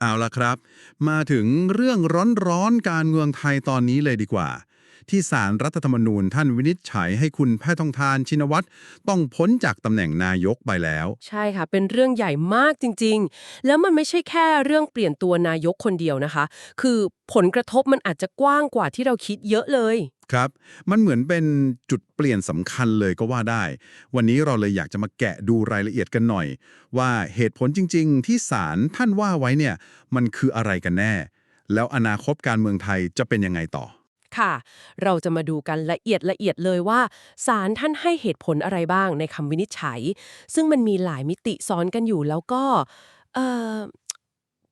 เอาละครับ มาถึงเรื่องร้อนๆการเมืองไทยตอนนี้เลยดีกว่า ที่สารรัฐธรรมนูญท่านวินิจฉัยให้คุณแพทองทานชินวัตรต้องพ้นจากตำแหน่งนายกไปแล้ว ใช่ค่ะ เป็นเรื่องใหญ่มากจริง ๆ แล้วมันไม่ใช่แค่เรื่องเปลี่ยนตัวนายกคนเดียวนะคะ คือผลกระทบมันอาจจะกว้างกว่าที่เราคิดเยอะเลยครับ มันเหมือนเป็นจุดเปลี่ยนสำคัญเลยก็ว่าได้ วันนี้เราเลยอยากจะมาแกะดูรายละเอียดกันหน่อย ว่าเหตุผลจริง ๆ ที่ศาลท่านว่าไว้เนี่ย มันคืออะไรกันแน่ แล้วอนาคตการเมืองไทยจะเป็นยังไงต่อ ค่ะ เราจะมาดูกันละเอียดละเอียดเลยว่าศาลท่านให้เหตุผลอะไรบ้างในคำวินิจฉัย ซึ่งมันมีหลายมิติซ้อนกันอยู่แล้วก็เอ่อ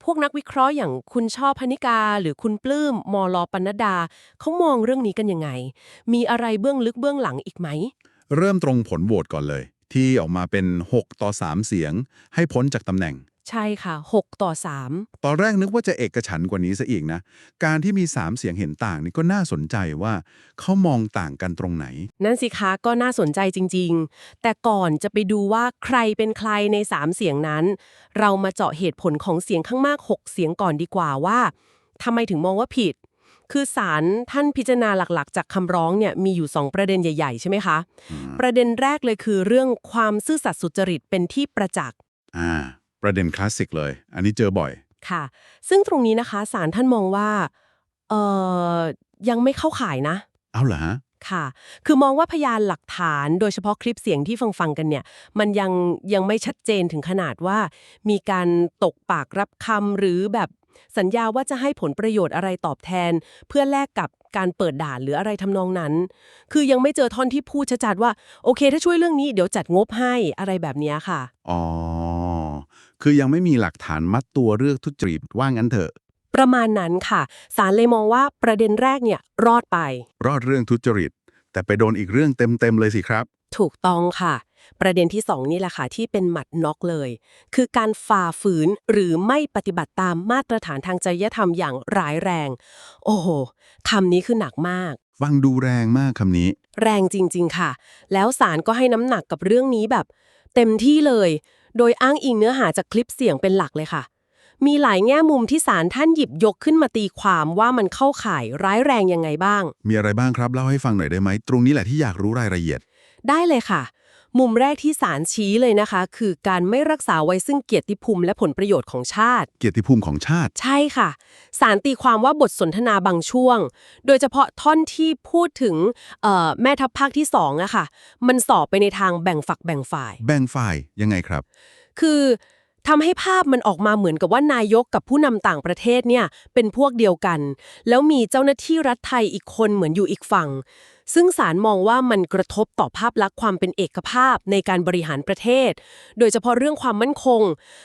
พวกนักวิเคราะห์อย่างคุณชอบพนิกา หรือคุณปลื้มมอลอปนดาเขามองเรื่องนี้กันยังไง มีอะไรเบื้องลึกเบื้องหลังอีกไหม เริ่มตรงผลโหวตก่อนเลย ที่ออกมาเป็น 6 ต่อ 3 เสียง ให้พ้นจากตำแหน่ง ใช่ค่ะ 6 ต่อ 3 ตอนแรกนึกว่าจะเอกฉันท์กว่านี้ซะอีกนะ การที่มี 3 เสียงเห็นต่างนี่ก็น่าสนใจว่าเขามองต่างกันตรงไหน นั่นสิคะก็น่าสนใจจริง ๆ แต่ก่อนจะไปดูว่าใครเป็นใครใน 3 เสียงนั้น เรามาเจาะเหตุผลของเสียงข้างมาก 6 เสียงก่อนดีกว่าว่าทำไมถึงมองว่าผิด คือศาลท่านพิจารณาหลักๆ จากคำร้องเนี่ยมีอยู่ 2 ประเด็นใหญ่ ๆ ใช่ไหมคะ ประเด็นแรกเลยคือเรื่องความซื่อสัตย์สุจริตเป็นที่ประจักษ์ อ่า ประเด็นคลาสสิกเลย อันนี้เจอบ่อย ค่ะ ซึ่งตรงนี้นะคะศาลท่านมองว่าเอ่อยังไม่เข้าข่ายนะ เอาเหรอฮะ ค่ะ คือมองว่าพยานหลักฐานโดยเฉพาะคลิปเสียงที่ฟังฟังๆกันเนี่ย มันยังยังไม่ชัดเจนถึงขนาดว่า มีการตกปากรับคำหรือแบบสัญญาว่าจะให้ผลประโยชน์อะไรตอบแทน เพื่อแลกกับการเปิดด่านหรืออะไรทำนองนั้น คือยังไม่เจอท่อนที่พูดชัดๆว่า โอเค ถ้าช่วยเรื่องนี้เดี๋ยวจัดงบให้อะไรแบบเนี้ยค่ะ อ๋อ คือยังไม่มีหลักฐานมัดตัวเรื่องทุจริตว่างั้นเถอะ ประมาณนั้นค่ะศาลเลยมองว่าประเด็นแรกเนี่ยรอดไป รอดเรื่องทุจริต แต่ไปโดนอีกเรื่องเต็มๆเลยสิครับ ถูกต้องค่ะ ประเด็นที่ 2 นี่แหละค่ะที่เป็นหมัดน็อกเลย คือการฝ่าฝืนหรือไม่ปฏิบัติตามมาตรฐานทางจริยธรรมอย่างร้ายแรง โอ้โหคำนี้คือหนักมาก ฟังดูแรงมากคำนี้ แรงจริง ๆ ค่ะ แล้วศาลก็ให้น้ำหนักกับเรื่องนี้แบบ เต็มที่เลย โดยอ้างอิงเนื้อหาจากคลิปเสียงเป็นหลักเลยค่ะ มีหลายแง่มุมที่ศาลท่านหยิบยกขึ้นมาตีความว่ามันเข้าข่ายร้ายแรงยังไงบ้าง มีอะไรบ้างครับเล่าให้ฟังหน่อยได้ไหม ตรงนี้แหละที่อยากรู้รายละเอียด ได้เลยค่ะ มุมแรกที่ศาลชี้เลยนะคะ คือการไม่รักษาไว้ซึ่งเกียรติภูมิและผลประโยชน์ของชาติ เกียรติภูมิของชาติ ใช่ค่ะสารตีความว่าบทสนทนาบางช่วง โดยเฉพาะท่อนที่พูดถึงเอ่อแม่ทัพภาคที่สองอะค่ะ มันสอบไปในทางแบ่งฝักแบ่งฝ่าย แบ่งฝ่ายยังไงครับ คือทำให้ภาพมันออกมาเหมือนกับว่านายกกับผู้นำต่างประเทศเนี่ยเป็นพวกเดียวกัน แล้วมีเจ้าหน้าที่รัฐไทยอีกคนเหมือนอยู่อีกฝั่ง ซึ่งศาลมองว่ามันกระทบต่อภาพลักษณ์ความเป็นเอกภาพในการบริหารประเทศ โดยเฉพาะเรื่องความมั่นคง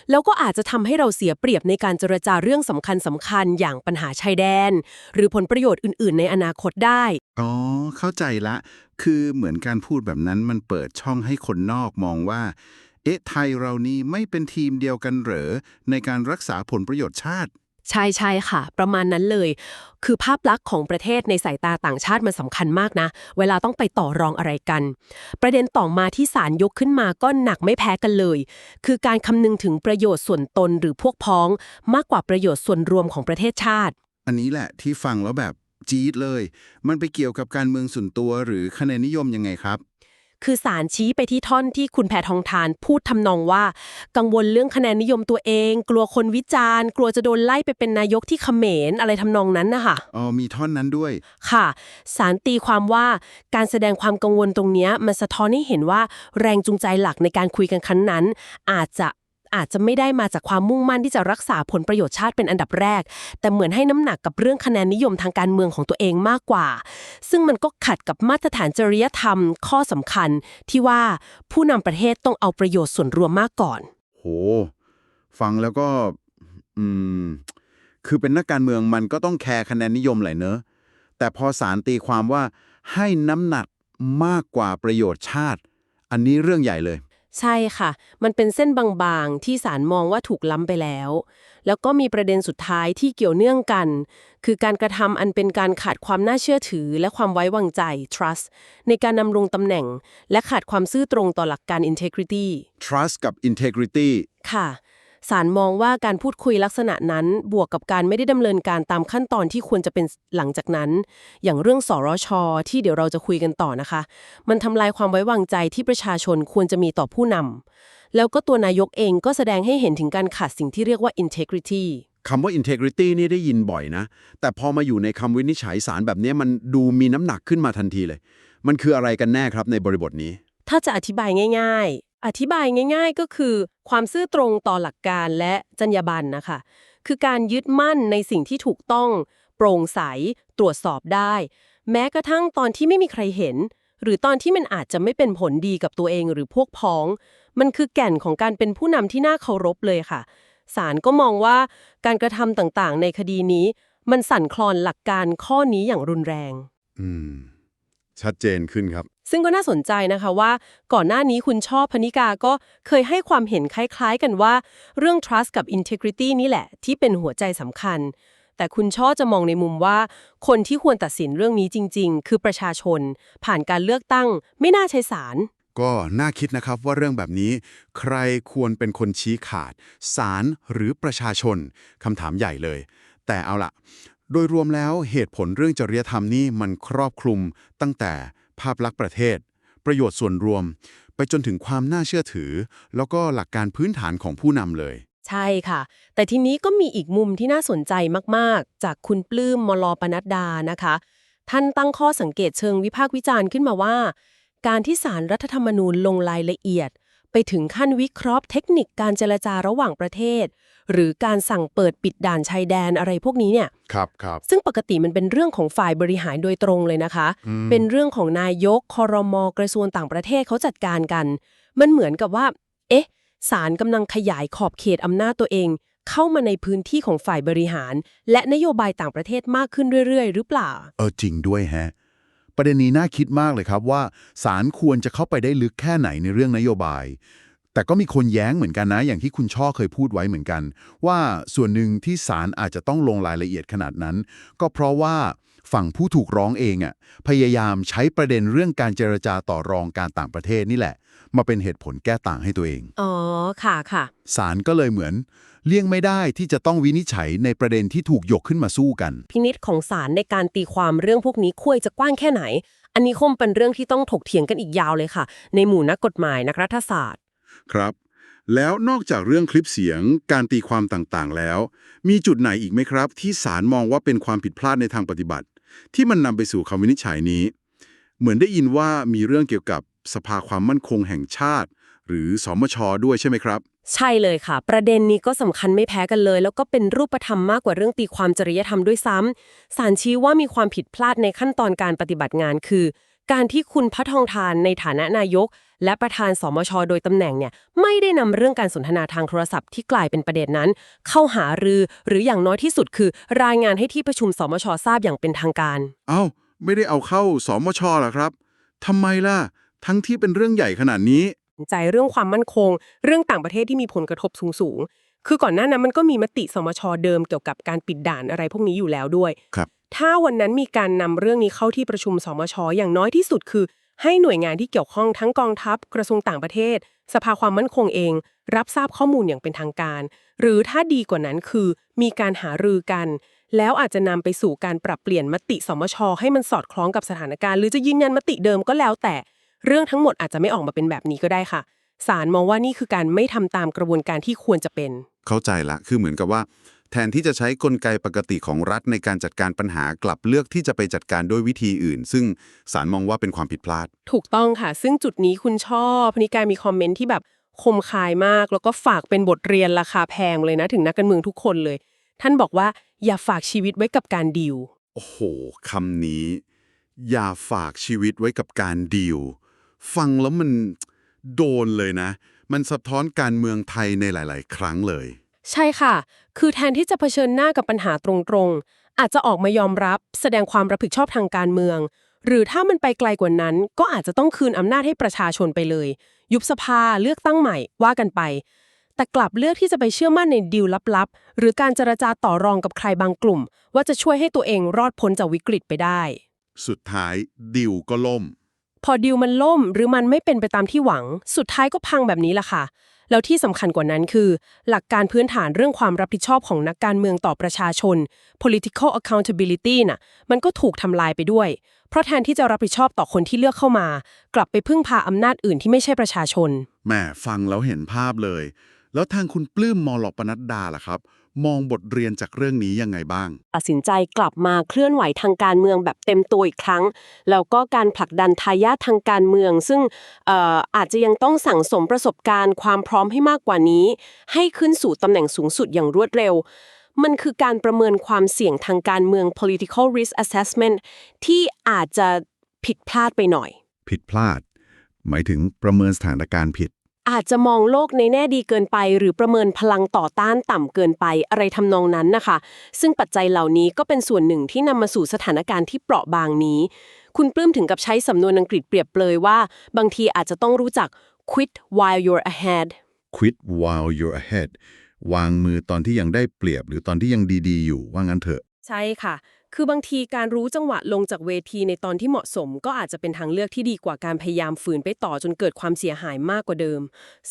แล้วก็อาจจะทำให้เราเสียเปรียบในการเจรจาเรื่องสำคัญสำคัญๆอย่างปัญหาชายแดน หรือผลประโยชน์อื่น ๆ ในอนาคตได้ อ๋อ เข้าใจละ คือเหมือนการพูดแบบนั้นมันเปิดช่องให้คนนอกมองว่า เอ๊ะไทยเรานี่ไม่เป็นทีมเดียวกันเหรอในการรักษาผลประโยชน์ชาติ ใช่ใช่ค่ะ ประมาณนั้นเลย คือภาพลักษณ์ของประเทศในสายตาต่างชาติมันสำคัญมากนะ เวลาต้องไปต่อรองอะไรกัน ประเด็นต่อมาที่ศาลยกขึ้นมาก็หนักไม่แพ้กันเลย คือการคำนึงถึงประโยชน์ส่วนตนหรือพวกพ้อง มากกว่าประโยชน์ส่วนรวมของประเทศชาติ อันนี้แหละที่ฟังแล้วแบบจี๊ดเลย มันไปเกี่ยวกับการเมืองส่วนตัวหรือคะแนนนิยมยังไงครับ คือศาลชี้ไปที่ท่อนที่คุณแพทองทานพูดทำนองว่า กังวลเรื่องคะแนนนิยมตัวเอง กลัวคนวิจารณ์ กลัวจะโดนไล่ไปเป็นนายกที่เขมรอะไรทำนองนั้นนะคะอ๋อมีท่อนนั้นด้วย ค่ะ สารตีความว่าการแสดงความกังวลตรงเนี้ยมันสะท้อนให้เห็นว่าแรงจูงใจหลักในการคุยกันครั้งนั้น อาจจะ อาจจะไม่ได้มาจากความมุ่งมั่นที่จะรักษาผลประโยชน์ชาติเป็นอันดับแรก แต่เหมือนให้น้ำหนักกับเรื่องคะแนนนิยมทางการเมืองของตัวเองมากกว่า ซึ่งมันก็ขัดกับมาตรฐานจริยธรรม ข้อสำคัญ ที่ว่าผู้นำประเทศต้องเอาประโยชน์ส่วนรวมมากก่อน โห ฟังแล้วก็ อืม คือเป็นนักการเมืองมันก็ต้องแคร์คะแนนนิยมแหละเนอะ แต่พอสารตีความว่าให้น้ำหนักมากกว่าประโยชน์ชาติ อันนี้เรื่องใหญ่เลย ใช่ค่ะ มันเป็นเส้นบางๆ ที่ศาลมองว่าถูกล้ำไปแล้ว แล้วก็มีประเด็นสุดท้ายที่เกี่ยวเนื่องกัน คือการกระทำอันเป็นการขาดความน่าเชื่อถือ และความไว้วางใจ trust ในการดำรงตำแหน่ง และขาดความซื่อตรงต่อหลักการ integrity trust กับ integrity ค่ะ ศาลมองว่าการพูดคุยลักษณะนั้นบวกกับการไม่ได้ดำเนินการตามขั้นตอนที่ควรจะเป็นหลังจากนั้น อย่างเรื่องสรช ที่เดี๋ยวเราจะคุยกันต่อนะคะ มันทำลายความไว้วางใจที่ประชาชนควรจะมีต่อผู้นำแล้วก็ตัวนายกเองก็แสดงให้เห็นถึงการขาดสิ่งที่เรียกว่า integrity คำว่า integrity นี่ได้ยินบ่อยนะ แต่พอมาอยู่ในคำวินิจฉัยสารแบบนี้มันดูมีน้ำหนักขึ้นมาทันทีเลย มันคืออะไรกันแน่ครับในบริบทนี้ ถ้าจะอธิบายง่ายๆ อธิบายง่าย ๆ ก็คือ ความซื่อตรงต่อหลักการและจรรยาบรรณนะคะ คือการยึดมั่นในสิ่งที่ถูกต้อง โปร่งใส ตรวจสอบได้ แม้กระทั่งตอนที่ไม่มีใครเห็น หรือตอนที่มันอาจจะไม่เป็นผลดีกับตัวเองหรือพวกพ้อง มันคือแก่นของการเป็นผู้นำที่น่าเคารพเลยค่ะศาลก็มองว่าการกระทำต่างๆ ในคดีนี้ มันสั่นคลอนหลักการข้อนี้อย่างรุนแรง อืม ชัดเจนขึ้นครับ ซึ่งก็น่าสนใจนะคะว่า ก่อนหน้านี้คุณชอบพนิกาก็เคยให้ความเห็นคล้าย ๆ กันว่า เรื่อง trust กับ integrity นี่แหละ ที่เป็นหัวใจสำคัญ แต่คุณช่อจะมองในมุมว่า คนที่ควรตัดสินเรื่องนี้จริง ๆ คือประชาชน ผ่านการเลือกตั้ง ไม่น่าใช้ศาลก็น่าคิดนะครับว่าเรื่องแบบนี้ ใครควรเป็นคนชี้ขาดศาลหรือประชาชนคำถามใหญ่เลย แต่เอาละโดยรวมแล้วเหตุผลเรื่องจริยธรรมนี่มันครอบคลุมตั้งแต่ ภาพลักษณ์ประเทศ ประโยชน์ส่วนรวม ไปจนถึงความน่าเชื่อถือ แล้วก็หลักการพื้นฐานของผู้นำเลย ใช่ค่ะ แต่ทีนี้ก็มีอีกมุมที่น่าสนใจมากๆ จากคุณปลื้มมลปนัดดานะคะ ท่านตั้งข้อสังเกตเชิงวิพากษ์วิจารณ์ขึ้นมาว่า การที่สารรัฐธรรมนูญลงรายละเอียด ไปถึงขั้นวิเคราะห์เทคนิคการเจรจาระหว่างประเทศ หรือการสั่งเปิดปิดด่านชายแดนอะไรพวกนี้เนี่ยครับครับซึ่งปกติมันเป็นเรื่องของฝ่ายบริหารโดยตรงเลยนะคะอืมเป็นเรื่องของนายกคอรมอกระทรวงต่างประเทศเขาจัดการกัน มันเหมือนกับว่า เอ๊ะศาลกำลังขยายขอบเขตอำนาจตัวเอง เข้ามาในพื้นที่ของฝ่ายบริหาร และนโยบายต่างประเทศมากขึ้นเรื่อยๆ หรือเปล่า เออจริงด้วยแฮะ ประเด็นนี้น่าคิดมากเลยครับว่าศาลควรจะเข้าไปได้ลึกแค่ไหนในเรื่องนโยบาย แต่ก็มีคนแย้งเหมือนกันนะ อย่างที่คุณช่อเคยพูดไว้เหมือนกัน ว่าส่วนหนึ่งที่ศาลอาจจะต้องลงรายละเอียดขนาดนั้น ก็เพราะว่าฝั่งผู้ถูกร้องเองอะพยายามใช้ประเด็นเรื่องการเจรจาต่อรองการต่างประเทศนี่แหละ มาเป็นเหตุผลแก้ต่างให้ตัวเอง อ๋อ ค่ะค่ะ ศาลก็เลยเหมือน เลี่ยงไม่ได้ที่จะต้องวินิจฉัยในประเด็นที่ถูกยกขึ้นมาสู้กัน พินิษของศาลในการตีความเรื่องพวกนี้ควรจะกว้างแค่ไหน อันนี้คงเป็นเรื่องที่ต้องถกเถียงกันอีกยาวเลยค่ะ ในหมู่นักกฎหมายนักรัฐศาสตร์ ครับ แล้วนอกจากเรื่องคลิปเสียง การตีความต่างๆแล้ว มีจุดไหนอีกไหมครับ ที่ศาลมองว่าเป็นความผิดพลาดในทางปฏิบัติ ที่มันนำไปสู่คำวินิจฉัยนี้ เหมือนได้ยินว่ามีเรื่องเกี่ยวกับ สภาความมั่นคงแห่งชาติ หรือสมชด้วยใช่ไหมครับ ใช่เลยค่ะ ประเด็นนี้ก็สำคัญไม่แพ้กันเลย แล้วก็เป็นรูปธรรมมากกว่าเรื่องตีความจริยธรรมด้วยซ้ำศาลชี้ว่ามีความผิดพลาดในขั้นตอนการปฏิบัติงานคือ การที่คุณพระทองทานในฐานะนายก และประธานสมช โดยตำแหน่งเนี่ยไม่ได้นำเรื่องการสนทนาทางโทรศัพท์ที่กลายเป็นประเด็นนั้น เข้าหารือหรืออย่างน้อยที่สุดคือ รายงานให้ที่ประชุมสมชทราบอย่างเป็นทางการ เอ้า ไม่ได้เอาเข้าสมชเหรอครับทำไมล่ะ ทั้งที่เป็นเรื่องใหญ่ขนาดนี้ ใจเรื่องความมั่นคง เรื่องต่างประเทศที่มีผลกระทบสูงๆ คือก่อนหน้านั้นมันก็มีมติสมชเดิมเกี่ยวกับการปิดด่านอะไรพวกนี้อยู่แล้วด้วยครับ ถ้าวันนั้นมีการนำเรื่องนี้เข้าที่ประชุมสมชอย่างน้อยที่สุดคือ ให้หน่วยงานที่เกี่ยวข้องทั้งกองทัพ กระทรวงต่างประเทศ สภาความมั่นคงเอง รับทราบข้อมูลอย่างเป็นทางการ หรือถ้าดีกว่านั้นคือ มีการหารือกัน แล้วอาจจะนำไปสู่การปรับเปลี่ยนมติสมชให้มันสอดคล้องกับสถานการณ์ หรือจะยืนยันมติเดิมก็แล้วแต่ เรื่องทั้งหมดอาจจะไม่ออกมาเป็นแบบนี้ก็ได้ค่ะศาลมองว่านี่คือการไม่ทำตามกระบวนการที่ควรจะเป็น เข้าใจละ คือเหมือนกับว่า แทนที่จะใช้กลไกปกติของรัฐในการจัดการปัญหากลับเลือกที่จะไปจัดการด้วยวิธีอื่น ซึ่งศาลมองว่าเป็นความผิดพลาด ถูกต้องค่ะ ซึ่งจุดนี้คุณชอบพนิการมีคอมเมนต์ที่แบบคมคายมาก แล้วก็ฝากเป็นบทเรียนราคาแพงเลยนะ ถึงนักการเมืองทุกคนเลย ท่านบอกว่าอย่าฝากชีวิตไว้กับการดีลโอ้โหคำนี้ อย่าฝากชีวิตไว้กับการดีล ฟังแล้วมันโดนเลยนะ มันสะท้อนการเมืองไทยในหลาย ๆ ครั้งเลย ใช่ค่ะ คือแทนที่จะเผชิญหน้ากับปัญหาตรงๆ อาจจะออกมายอมรับ แสดงความรับผิดชอบทางการเมือง หรือถ้ามันไปไกลกว่านั้น ก็อาจจะต้องคืนอำนาจให้ประชาชนไปเลย ยุบสภาเลือกตั้งใหม่ว่ากันไป แต่กลับเลือกที่จะไปเชื่อมั่นในดีลลับๆ หรือการเจรจาต่อรองกับใครบางกลุ่ม ว่าจะช่วยให้ตัวเองรอดพ้นจากวิกฤตไปได้ สุดท้ายดิวก็ล่ม พอดีลมันล่มหรือมันไม่เป็นไปตามที่หวัง สุดท้ายก็พังแบบนี้ล่ะค่ะ แล้วที่สำคัญกว่านั้นคือ หลักการพื้นฐานเรื่องความรับผิดชอบของนักการเมืองต่อประชาชน political accountability น่ะ มันก็ถูกทำลายไปด้วย เพราะแทนที่จะรับผิดชอบต่อคนที่เลือกเข้ามา กลับไปพึ่งพาอำนาจอื่นที่ไม่ใช่ประชาชนแหมฟังแล้วเห็นภาพเลย แล้วทางคุณปลื้มมอลปนัดดาล่ะครับ มองบทเรียนจากเรื่องนี้ยังไงบ้าง ตัดสินใจกลับมาเคลื่อนไหวทางการเมืองแบบเต็มตัวอีกครั้ง แล้วก็การผลักดันทายาททางการเมือง ซึ่งเอ่ออาจจะยังต้องสั่งสมประสบการณ์ความพร้อมให้มากกว่านี้ ให้ขึ้นสู่ตำแหน่งสูงสุดอย่างรวดเร็ว มันคือการประเมินความเสี่ยงทางการเมือง political risk assessment ที่อาจจะผิดพลาดไปหน่อย ผิดพลาด หมายถึงประเมินสถานการณ์ผิด อาจจะมองโลกในแน่ดีเกินไป หรือประเมินพลังต่อต้านต่ำเกินไปอะไรทำนองนั้นนะคะ ซึ่งปัจจัยเหล่านี้ก็เป็นส่วนหนึ่งที่นำมาสู่สถานการณ์ที่เปราะบางนี้ คุณปลื้มถึงกับใช้สำนวนอังกฤษเปรียบเปรยว่า บางทีอาจจะต้องรู้จัก quit while you're ahead quit while you're ahead วางมือตอนที่ยังได้เปรียบ หรือตอนที่ยังดีๆ อยู่ว่างั้นเถอะ ใช่ค่ะ คือบางทีการรู้จังหวะลงจากเวทีในตอนที่เหมาะสม ก็อาจจะเป็นทางเลือกที่ดีกว่าการพยายามฝืนไปต่อจนเกิดความเสียหายมากกว่าเดิม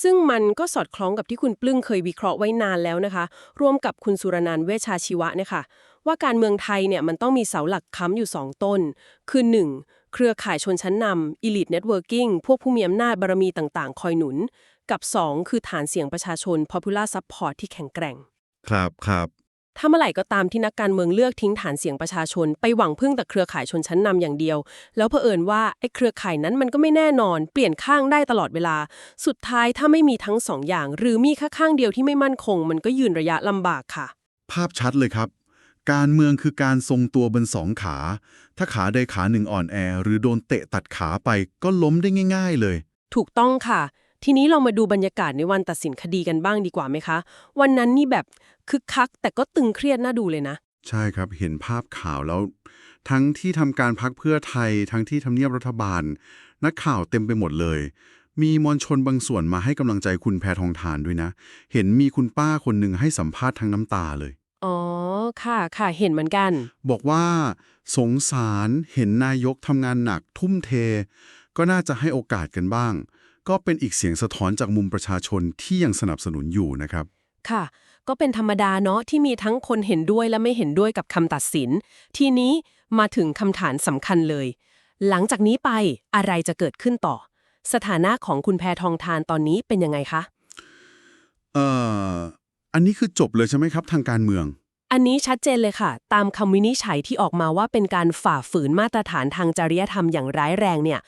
ซึ่งมันก็สอดคล้องกับที่คุณปลื้มเคยวิเคราะห์ไว้นานแล้วนะคะ ร่วมกับคุณสุรนันท์เวชาชีวะเนี่ยค่ะว่าการเมืองไทยเนี่ยมันต้องมีเสาหลักค้ำอยู่ 2 ต้น คือ 1. เครือข่ายชนชั้นนำ elite networking พวกผู้มีอำนาจบารมีต่างๆ คอยหนุน กับ 2 คือฐานเสียงประชาชน popular support ที่แข็งแกร่ง ครับครับ ถ้าเมื่อไหร่ก็ตามที่นักการเมืองเลือกทิ้งฐานเสียงประชาชน ไปหวังพึ่งแต่เครือข่ายชนชั้นนำอย่างเดียว แล้วเผอิญว่าไอ้เครือข่ายนั้นมันก็ไม่แน่นอน เปลี่ยนข้างได้ตลอดเวลา สุดท้ายถ้าไม่มีทั้งสองอย่าง หรือมีแค่ข้างเดียวที่ไม่มั่นคง มันก็ยืนระยะลำบากค่ะ ภาพชัดเลยครับ การเมืองคือการทรงตัวบนสองขา ถ้าขาใดขาหนึ่งอ่อนแอ หรือโดนเตะตัดขาไปก็ล้มได้ง่าย ๆ เลย ถูกต้องค่ะ ทีนี้เรามาดูบรรยากาศในวันตัดสินคดีกันบ้างดีกว่าไหมคะ วันนั้นนี่แบบคึกคัก แต่ก็ตึงเครียดน่าดูเลยนะ ใช่ครับเห็นภาพข่าวแล้ว ทั้งที่ทำการพักเพื่อไทย ทั้งที่ทำเนียบรัฐบาล นักข่าวเต็มไปหมดเลย มีมวลชนบางส่วนมาให้กำลังใจคุณแพทองทานด้วยนะ เห็นมีคุณป้าคนหนึ่งให้สัมภาษณ์ทั้งน้ำตาเลยอ๋อ ค่ะ ค่ะ เห็นเหมือนกัน บอกว่า สงสาร เห็นนายกทำงานหนักทุ่มเท ก็น่าจะให้โอกาสกันบ้าง ก็เป็นอีกเสียงสะท้อนจากมุมประชาชนที่ยังสนับสนุนอยู่นะครับ ค่ะ ก็เป็นธรรมดาเนาะที่มีทั้งคนเห็นด้วยและไม่เห็นด้วยกับคำตัดสิน ทีนี้มาถึงคำถามสำคัญเลย หลังจากนี้ไปอะไรจะเกิดขึ้นต่อ สถานะของคุณแพทองทานตอนนี้เป็นยังไงคะเอ่ออันนี้คือจบเลยใช่ไหมครับ ทางการเมือง อันนี้ชัดเจนเลยค่ะ ตามคำวินิจฉัยที่ออกมาว่าเป็นการฝ่าฝืนมาตรฐานทางจริยธรรมอย่างร้ายแรงเนี่ย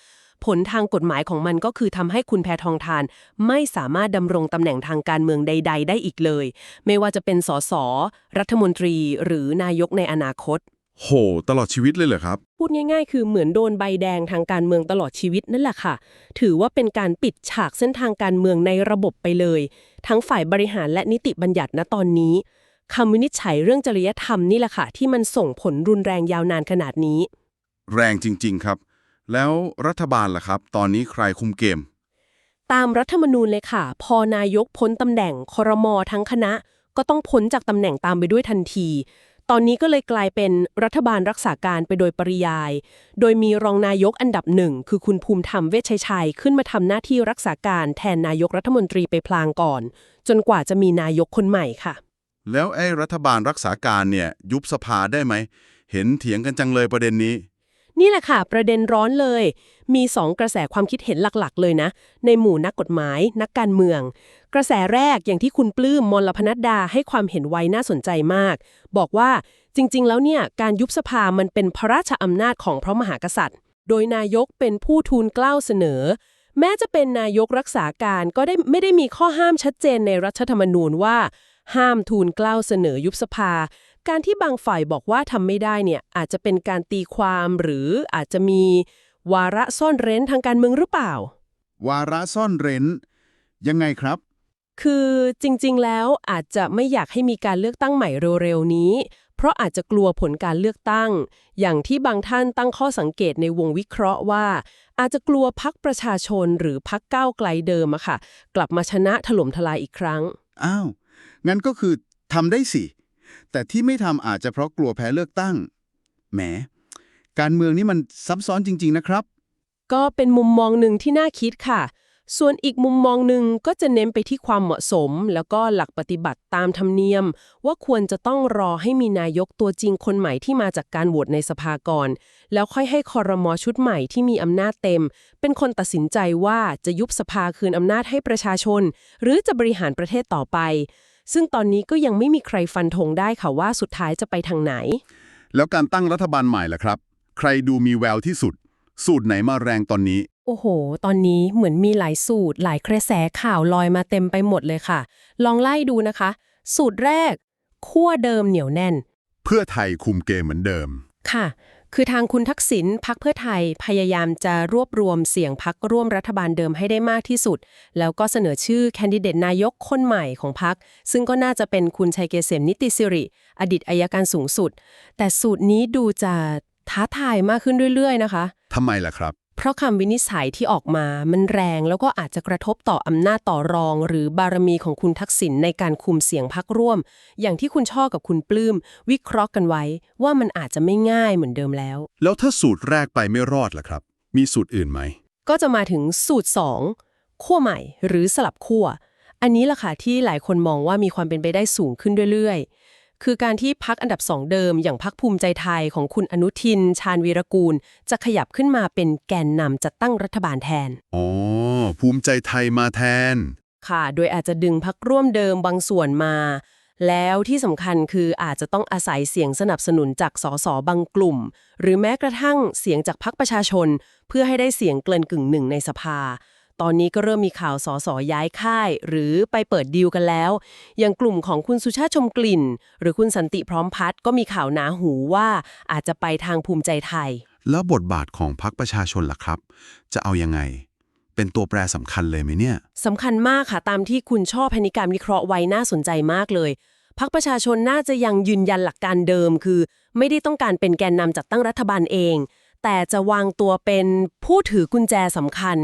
ผลทางกฎหมายของมันก็คือทำให้คุณแพทองทาน ไม่สามารถดำรงตำแหน่งทางการเมืองใด ๆ ได้อีกเลย ไม่ว่าจะเป็นสสรัฐมนตรีหรือนายกในอนาคต โห ตลอดชีวิตเลยเหรอครับ พูดง่าย ๆ คือเหมือนโดนใบแดงทางการเมืองตลอดชีวิตนั่นแหละค่ะ ถือว่าเป็นการปิดฉากเส้นทางการเมืองในระบบไปเลย ทั้งฝ่ายบริหารและนิติบัญญัติณตอนนี้คำวินิจฉัยเรื่องจริยธรรมนี่แหละค่ะที่มันส่งผลรุนแรงยาวนานขนาดนี้ แรงจริง ๆ ครับ แล้วรัฐบาลล่ะครับ ตอนนี้ใครคุมเกม ตามรัฐธรรมนูญเลยค่ะ พอนายกพ้นตำแหน่งครมทั้งคณะ ก็ต้องพ้นจากตำแหน่งตามไปด้วยทันที ตอนนี้ก็เลยกลายเป็นรัฐบาลรักษาการไปโดยปริยาย โดยมีรองนายกอันดับหนึ่งคือคุณภูมิธรรมเวชชัยชัย ขึ้นมาทำหน้าที่รักษาการแทนนายกรัฐมนตรีไปพลางก่อน จนกว่าจะมีนายกคนใหม่ค่ะ แล้วไอ้รัฐบาลรักษาการเนี่ยยุบสภาได้ไหมเห็นเถียงกันจังเลยประเด็นนี้ นี่แหละค่ะ ประเด็นร้อนเลย มีสองกระแสความคิดเห็นหลักๆ เลยนะ ในหมู่นักกฎหมาย นักการเมือง กระแสแรกอย่างที่คุณปลื้มมลพนัดดาให้ความเห็นไว้น่าสนใจมาก บอกว่าจริง ๆ แล้วเนี่ยการยุบสภามันเป็นพระราชอำนาจของพระมหากษัตริย์ โดยนายกเป็นผู้ทูลเกล้าเสนอ แม้จะเป็นนายกรักษาการก็ได้ไม่ได้มีข้อห้ามชัดเจนในรัฐธรรมนูญว่า ห้ามทูลเกล้าเสนอยุบสภา การที่บางฝ่ายบอกว่าทำไม่ได้เนี่ยอาจจะเป็นการตีความหรืออาจจะมีวาระซ่อนเร้นทางการเมืองหรือเปล่า วาระซ่อนเร้น ยังไงครับ คือจริงๆ แล้วอาจจะไม่อยากให้มีการเลือกตั้งใหม่เร็วๆนี้ เพราะอาจจะกลัวผลการเลือกตั้ง อย่างที่บางท่านตั้งข้อสังเกตในวงวิเคราะห์ว่า อาจจะกลัวพักประชาชนหรือพักก้าวไกลเดิมอะค่ะ กลับมาชนะถล่มทลายอีกครั้ง อ้าว งั้นก็คือทำได้สิ แต่ที่ไม่ทำอาจจะเพราะกลัวแพ้เลือกตั้ง แหม การเมืองนี่มันซับซ้อนจริง ๆ นะครับ ก็เป็นมุมมองหนึ่งที่น่าคิดค่ะ ส่วนอีกมุมมองหนึ่งก็จะเน้นไปที่ความเหมาะสม แล้วก็หลักปฏิบัติตามธรรมเนียม ว่าควรจะต้องรอให้มีนายกตัวจริงคนใหม่ที่มาจากการโหวตในสภาก่อน แล้วค่อยให้คอรมอชุดใหม่ที่มีอำนาจเต็ม เป็นคนตัดสินใจว่าจะยุบสภาคืนอำนาจให้ประชาชน หรือจะบริหารประเทศต่อไป ซึ่งตอนนี้ก็ยังไม่มีใครฟันธงได้ค่ะว่าสุดท้ายจะไปทางไหน แล้วการตั้งรัฐบาลใหม่ล่ะครับ ใครดูมีแววที่สุด สูตรไหนมาแรงตอนนี้ โอ้โห ตอนนี้เหมือนมีหลายสูตร หลายกระแสข่าวลอยมาเต็มไปหมดเลยค่ะ ลองไล่ดูนะคะ สูตรแรกขั้วเดิมเหนียวแน่น เพื่อไทยคุมเกมเหมือนเดิมค่ะ คือทางคุณทักษิณพักเพื่อไทยพยายามจะรวบรวมเสียงพักร่วมรัฐบาลเดิมให้ได้มากที่สุด แล้วก็เสนอชื่อแคนดิเดตนายกคนใหม่ของพัก ซึ่งก็น่าจะเป็นคุณชัยเกษมนิติสิริ อดีตอายการสูงสุด แต่สูตรนี้ดูจะท้าทายมากขึ้นเรื่อย ๆ นะคะทำไมล่ะครับ เพราะคำวินิจฉัยที่ออกมามันแรงแล้วก็อาจจะกระทบต่ออำนาจต่อรอง หรือบารมีของคุณทักษิณในการคุมเสียงพักร่วม อย่างที่คุณช่อกับคุณปลื้ม วิเคราะห์กันไว้ว่ามันอาจจะไม่ง่ายเหมือนเดิมแล้ว แล้วถ้าสูตรแรกไปไม่รอดล่ะครับ มีสูตรอื่นไหม ก็จะมาถึงสูตร 2 ขั้วใหม่ หรือสลับขั้วอันนี้ล่ะค่ะที่หลายคนมองว่ามีความเป็นไปได้สูงขึ้นเรื่อยๆ คือการที่พักอันดับสองเดิม อย่างพักภูมิใจไทยของคุณอนุทิน ชาญวีรกูล จะขยับขึ้นมาเป็นแกนนำจัดตั้งรัฐบาลแทน อ๋อ ภูมิใจไทยมาแทน ค่ะ โดยอาจจะดึงพักร่วมเดิมบางส่วนมา แล้วที่สำคัญคืออาจจะต้องอาศัยเสียงสนับสนุนจากสสบางกลุ่ม หรือแม้กระทั่งเสียงจากพักประชาชน เพื่อให้ได้เสียงเกินกึ่งหนึ่งในสภา ตอนนี้ก็เริ่มมีข่าวสสย้ายค่าย หรือไปเปิดดีลกันแล้ว อย่างกลุ่มของคุณสุชาติชมกลิ่น หรือคุณสันติพร้อมพัฒน์ก็มีข่าวหนาหูว่าอาจจะไปทางภูมิใจไทย แล้วบทบาทของพรรคประชาชนล่ะครับ จะเอายังไง เป็นตัวแปรสำคัญเลยไหมเนี่ยสำคัญมากค่ะตามที่คุณชอบพนิการวิเคราะห์ไว้น่าสนใจมากเลยพักประชาชนน่าจะยังยืนยันหลักการเดิม คือ ไม่ได้ต้องการเป็นแกนนำจัดตั้งรัฐบาลเอง แต่จะวางตัวเป็นผู้ถือกุญแจสำคัญ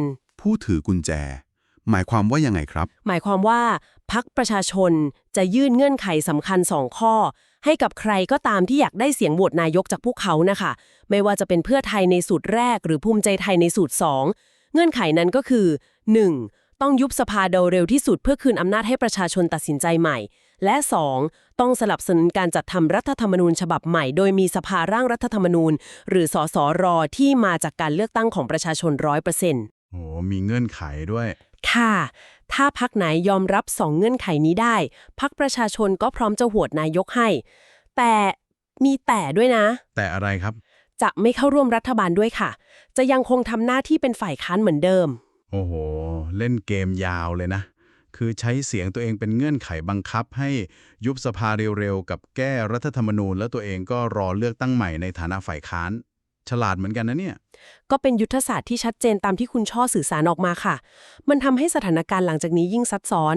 ผู้ถือกุญแจ หมายความว่ายังไงครับ หมายความว่าพักประชาชนจะยื่นเงื่อนไขสำคัญ2ข้อ ให้กับใครก็ตามที่อยากได้เสียงโหวตนายกจากพวกเขานะคะ ไม่ว่าจะเป็นเพื่อไทยในสูตรแรก หรือภูมิใจไทยในสูตร 2 เงื่อนไขนั้นก็คือ 1. ต้องยุบสภาโดยเร็วที่สุดเพื่อคืนอำนาจให้ประชาชนตัดสินใจใหม่ และ 2. ต้องสลับสนุนการจัดทำรัฐธรรมนูญฉบับใหม่ โดยมีสภาร่างรัฐธรรมนูญ หรือสสรที่มาจากการเลือกตั้งของประชาชนร้อยเปอร์เซ็นต์ โอ้มีเงื่อนไขด้วย ค่ะ ถ้าพักไหนยอมรับสองเงื่อนไขนี้ได้ พักประชาชนก็พร้อมจะโหวตนายกให้ แต่มีแต่ด้วยนะ แต่อะไรครับ จะไม่เข้าร่วมรัฐบาลด้วยค่ะ จะยังคงทำหน้าที่เป็นฝ่ายค้านเหมือนเดิม โอ้โห เล่นเกมยาวเลยนะ คือใช้เสียงตัวเองเป็นเงื่อนไขบังคับให้ยุบสภาเร็วๆ กับแก้รัฐธรรมนูญ แล้วตัวเองก็รอเลือกตั้งใหม่ในฐานะฝ่ายค้าน ฉลาดเหมือนกันนะเนี่ย ก็เป็นยุทธศาสตร์ที่ชัดเจนตามที่คุณช่อสื่อสารออกมาค่ะ มันทำให้สถานการณ์หลังจากนี้ยิ่งซับซ้อน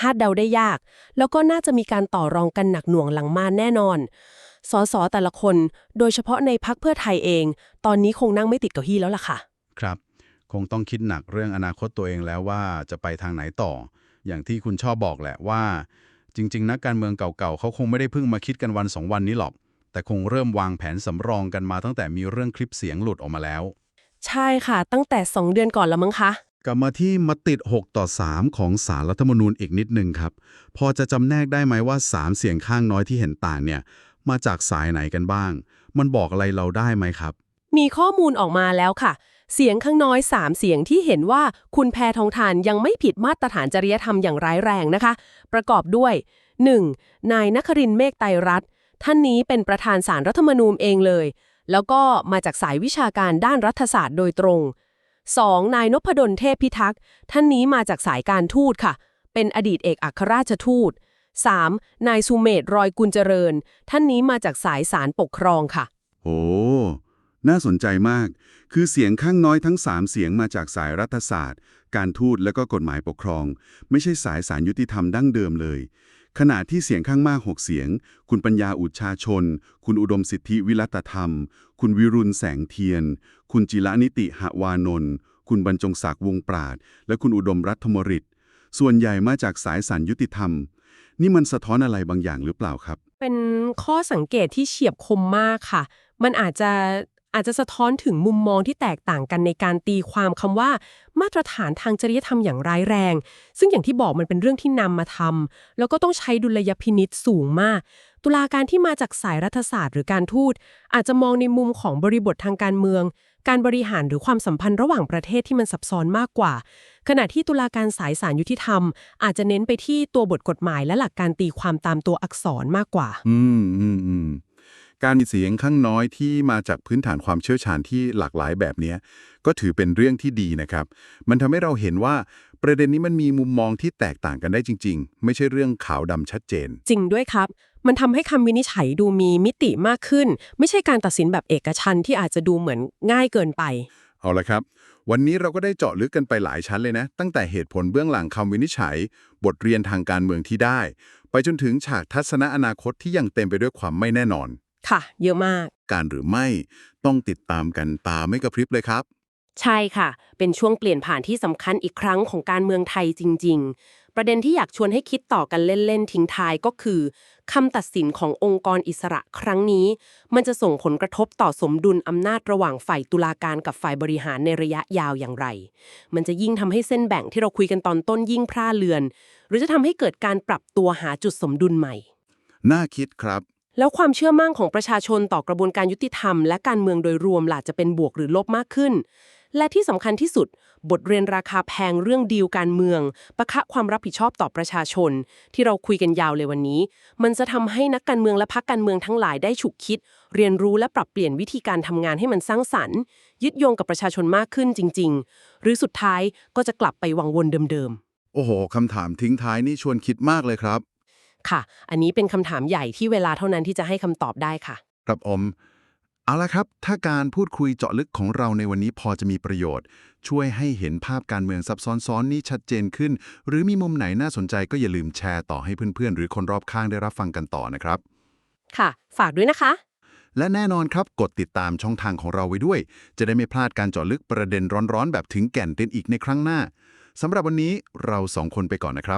คาดเดาได้ยาก แล้วก็น่าจะมีการต่อรองกันหนักหน่วงหลังม่านแน่นอนสสแต่ละคน โดยเฉพาะในพักเพื่อไทยเอง ตอนนี้คงนั่งไม่ติดเก้าอี้แล้วล่ะค่ะ ครับ คงต้องคิดหนักเรื่องอนาคตตัวเองแล้วว่าจะไปทางไหนต่อ อย่างที่คุณชอบบอกแหละว่า จริง ๆ นักการเมืองเก่าๆเขาคงไม่ได้เพิ่งมาคิดกันวันสองวันนี้หรอก แต่คงเริ่มวางแผนสำรองกันมาตั้งแต่มีเรื่องคลิปเสียงหลุดออกมาแล้ว ใช่ค่ะ ตั้งแต่ 2 เดือนก่อนแล้วมั้งคะ กลับมาที่มติ6ต่อ 3 ของสารรัฐธรรมนูญอีกนิดนึงครับ พอจะจำแนกได้ไหมว่า 3 เสียงข้างน้อยที่เห็นต่างเนี่ยมาจากสายไหนกันบ้าง มันบอกอะไรเราได้ไหมครับ มีข้อมูลออกมาแล้วค่ะ เสียงข้างน้อย 3 เสียงที่เห็นว่าคุณแพทองทานยังไม่ผิดมาตรฐานจริยธรรมอย่างร้ายแรงนะคะ ประกอบด้วย 1. นายนครินทร์เมฆไตรรัตน์ ท่านนี้เป็นประธานสารรัฐธรรมนูญเองเลย แล้วก็มาจากสายวิชาการด้านรัฐศาสตร์โดยตรง 2. นายนพดลเทพพิทักษ์ ท่านนี้มาจากสายการทูตค่ะ เป็นอดีตเอกอัครราชทูต 3. นายสุเมธรอยกุลเจริญ ท่านนี้มาจากสายสารปกครองค่ะ โอ้ น่าสนใจมาก คือเสียงข้างน้อยทั้ง 3 เสียงมาจากสายรัฐศาสตร์ การทูตและก็กฎหมายปกครอง ไม่ใช่สายสารยุติธรรมดั้งเดิมเลย ขณะที่เสียงข้างมาก 6 เสียง คุณปัญญาอุชาชน คุณอุดมสิทธิวิรัตธรรม คุณวิรุณแสงเทียน คุณจิระนิติหวานนท์คุณบรรจงศักดิ์วงปราด และคุณอุดมรัฐมริตส่วนใหญ่มาจากสายสารยุติธรรม นี่มันสะท้อนอะไรบางอย่างหรือเปล่าครับ เป็นข้อสังเกตที่เฉียบคมมากค่ะ มันอาจจะ อาจจะสะท้อนถึงมุมมองที่แตกต่างกันในการตีความคำว่า มาตรฐานทางจริยธรรมอย่างร้ายแรง ซึ่งอย่างที่บอกมันเป็นเรื่องที่นำมาทำแล้วก็ต้องใช้ดุลยพินิษสูงมาก ตุลาการที่มาจากสายรัฐศาสตร์หรือการทูต อาจจะมองในมุมของบริบททางการเมือง การบริหารหรือความสัมพันธ์ระหว่างประเทศที่มันซับซ้อนมากกว่า ขณะที่ตุลาการสายสารยุติธรรม อาจจะเน้นไปที่ตัวบทกฎหมายและหลักการตีความตามตัวอักษรมากกว่า อืมอืมอืม การมีเสียงข้างน้อยที่มาจากพื้นฐานความเชี่ยวชาญที่หลากหลายแบบเนี้ยก็ถือเป็นเรื่องที่ดีนะครับ มันทำให้เราเห็นว่าประเด็นนี้มันมีมุมมองที่แตกต่างกันได้จริง ๆ ไม่ใช่เรื่องขาวดำชัดเจน จริงด้วยครับ มันทำให้คำวินิจฉัยดูมีมิติมากขึ้น ไม่ใช่การตัดสินแบบเอกชันท์ที่อาจจะดูเหมือนง่ายเกินไป เอาละครับ วันนี้เราก็ได้เจาะลึกกันไปหลายชั้นเลยนะ ตั้งแต่เหตุผลเบื้องหลังคำวินิจฉัย บทเรียนทางการเมืองที่ได้ ไปจนถึงฉากทัศนะอนาคตที่ยังเต็มไปด้วยความไม่แน่นอน ค่ะ เยอะมาก การหรือไม่ต้องติดตามกันตาไม่กระพริบเลยครับ ใช่ค่ะ เป็นช่วงเปลี่ยนผ่านที่สำคัญอีกครั้งของการเมืองไทยจริง ๆ ประเด็นที่อยากชวนให้คิดต่อกันเล่นๆทิ้งท้ายก็คือคำตัดสินขององค์กรอิสระครั้งนี้ มันจะส่งผลกระทบต่อสมดุลอำนาจระหว่างฝ่ายตุลาการกับฝ่ายบริหารในระยะยาวอย่างไร มันจะยิ่งทำให้เส้นแบ่งที่เราคุยกันตอนต้นยิ่งพร่าเลือน หรือจะทำให้เกิดการปรับตัวหาจุดสมดุลใหม่ น่าคิดครับ แล้วความเชื่อมั่นของประชาชนต่อกระบวนการยุติธรรมและการเมืองโดยรวมล่ะจะเป็นบวกหรือลบมากขึ้น และที่สำคัญที่สุด บทเรียนราคาแพงเรื่องดีลการเมือง ประคะความรับผิดชอบต่อประชาชน ที่เราคุยกันยาวเลยวันนี้ มันจะทำให้นักการเมืองและพรรคการเมืองทั้งหลายได้ฉุกคิด เรียนรู้และปรับเปลี่ยนวิธีการทำงานให้มันสร้างสรรค์ ยึดโยงกับประชาชนมากขึ้นจริง ๆ หรือสุดท้ายก็จะกลับไปวังวนเดิมๆโอ้โหคำถามทิ้งท้ายนี่ชวนคิดมากเลยครับ ค่ะ อันนี้เป็นคำถามใหญ่ที่เวลาเท่านั้นที่จะให้คำตอบได้ค่ะ ครับอม เอาละครับ ถ้าการพูดคุยเจาะลึกของเราในวันนี้พอจะมีประโยชน์ ช่วยให้เห็นภาพการเมืองซับซ้อนๆนี้ชัดเจนขึ้น หรือมีมุมไหนน่าสนใจก็อย่าลืมแชร์ต่อให้เพื่อนๆ หรือคนรอบข้างได้รับฟังกันต่อนะครับ ค่ะ ฝากด้วยนะคะ และแน่นอนครับกดติดตามช่องทางของเราไว้ด้วย จะได้ไม่พลาดการเจาะลึกประเด็นร้อนๆ แบบถึงแก่นเต้นอีกในครั้งหน้าสำหรับวันนี้เราสองคนไปก่อนนะครับ